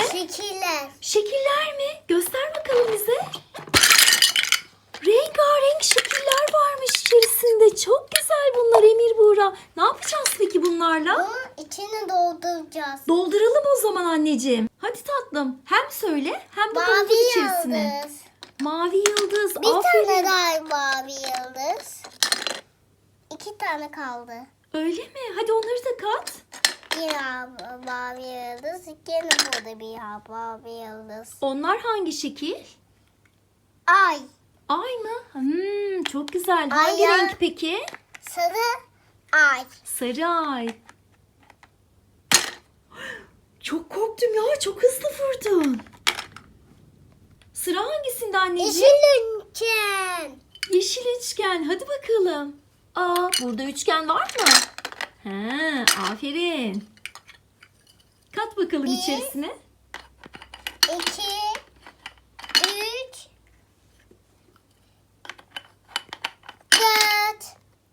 içerisinde? Şekiller. Şekiller mi? Göster bakalım bize. Rengarenk şekiller varmış içerisinde. Çok güzel bunlar Emir Buğra. Ne yapacağız peki bunlarla? Bunun içini dolduracağız. Dolduralım o zaman anneciğim. Hadi tatlım. Hem söyle hem de Mavi içerisine. yıldız. Mavi yıldız. Bir Aferin. tane daha mavi yıldız. İki tane kaldı. Öyle mi? Hadi onları da kat. Yine mavi yıldız. Yine burada bir mavi yıldız. Onlar hangi şekil? Ay. Ay mı? Hmm, çok güzel. Hangi ya. renk peki? Sarı ay. Sarı ay. Çok korktum ya. Çok hızlı vurdun. Sıra hangisinde anneciğim? Yeşil üçgen. Yeşil üçgen. Hadi bakalım. Aa, burada üçgen var mı? Ha, aferin. Kat bakalım Bir. içerisine. İki. Üç. Dört.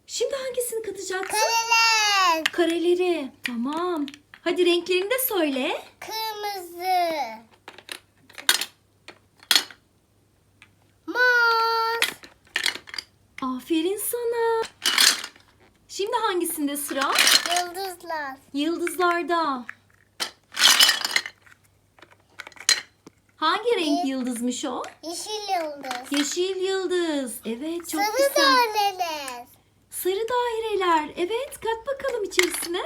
Şimdi hangisini katacaksın? Kareler. Kareleri. Tamam. Hadi renklerini de söyle. Kırmızı. Mor. Aferin sana. Şimdi hangisinde sıra? Yıldızlar. Yıldızlarda. Hangi renk yıldızmış o? Yeşil yıldız. Yeşil yıldız. Evet çok Sarı güzel. daireler. Sarı daireler. Evet kat bakalım içerisine.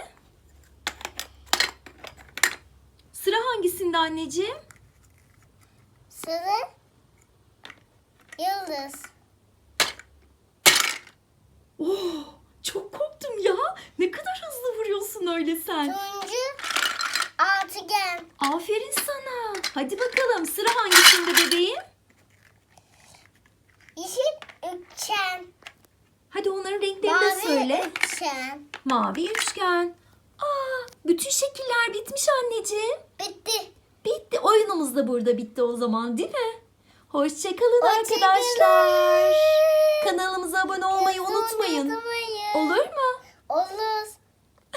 Sıra hangisinde anneciğim? Sarı. Yıldız. Oh, çok korktum ya. Ne kadar hızlı vuruyorsun öyle sen. Turuncu. Altıgen. Aferin sana. Hadi bakalım sıra hangisinde bebeğim? Yeşil üçgen. Hadi onların renklerini de Mavi söyle. üçgen. Mavi üçgen. Aa, bütün şekiller bitmiş anneciğim. Bitti. Bitti. Oyunumuz da burada bitti o zaman değil mi? Hoşçakalın Hoşçakalın. arkadaşlar. Kanalımıza abone olmayı unutmayın. Unutmayın. Olur mu? Olur.